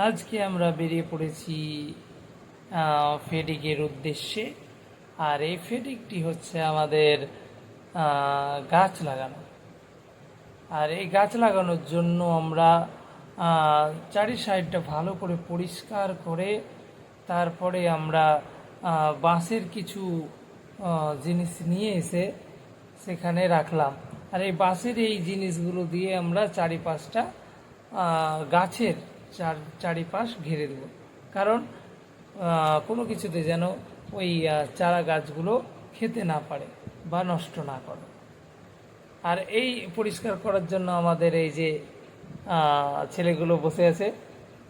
আজকে আমরা বেরিয়ে পড়েছি ফেডিকের উদ্দেশ্যে। আর এই ফেডিকটি হচ্ছে আমাদের গাছ লাগানো। আর এই গাছ লাগানোর জন্য আমরা চারি সাইডটা ভালো করে পরিষ্কার করে তারপরে আমরা বাঁশের কিছু জিনিস নিয়ে এসে সেখানে রাখলাম। আর এই বাঁশের এই জিনিসগুলো দিয়ে আমরা চারিপাশটা গাছের চার, চারিপাশ ঘিরে দেব। কারণ কোনো কিছুতে যেন ওই চারা গাছগুলো খেতে না পারে বা নষ্ট না করে। আর এই পরিষ্কার করার জন্য আমাদের এই যে ছেলেগুলো বসে আছে,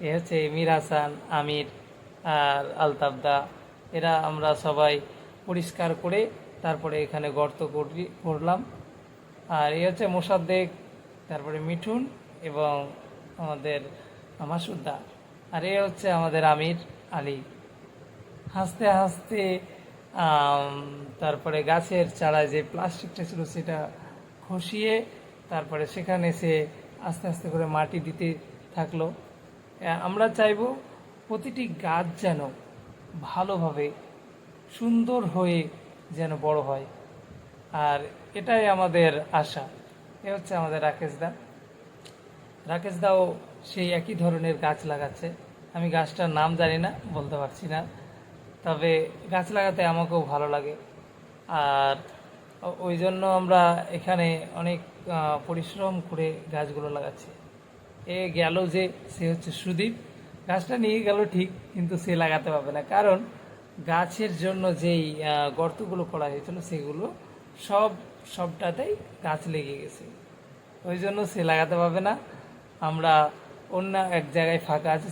এ হচ্ছে মীর হাসান, আমির আর আলতাবদা এরা আমরা সবাই পরিষ্কার করে তারপরে এখানে গর্ত করি করলাম। আর এ হচ্ছে মোসাদ্দেক তারপরে মিঠুন এবং আমাদের মাসুদ্দা আর, এ হচ্ছে আমাদের আমির আলী। হাসতে হাসতে তারপরে গাছের চারায় যে প্লাস্টিকটা ছিল সেটা খসিয়ে তারপরে সেখানে সে আস্তে আস্তে করে মাটি দিতে থাকল। আমরা চাইব প্রতিটি গাছ যেন ভালোভাবে সুন্দর হয়ে যেন বড় হয়। আর এটাই আমাদের আশা। এ হচ্ছে আমাদের রাকেশ দা। রাকেশ দাও সেই একই ধরনের গাছ লাগাচ্ছে। আমি গাছটার নাম জানি না, বলতে পারছি না। তবে গাছ লাগাতে আমাকেও ভালো লাগে। আর ওই জন্য আমরা এখানে অনেক পরিশ্রম করে গাছগুলো লাগাচ্ছি। এ গেল যে সে হচ্ছে সুদীপ। গাছটা নিয়ে গেল ঠিক, কিন্তু সে লাগাতে পারবে না। কারণ গাছের জন্য যেই গর্তগুলো করা হয়েছিল সেগুলো সব, সবটাতেই গাছ লেগে গেছে। ওই জন্য সে লাগাতে পারবে না। আমরা অন্য এক জায়গায় ফাঁকা আছে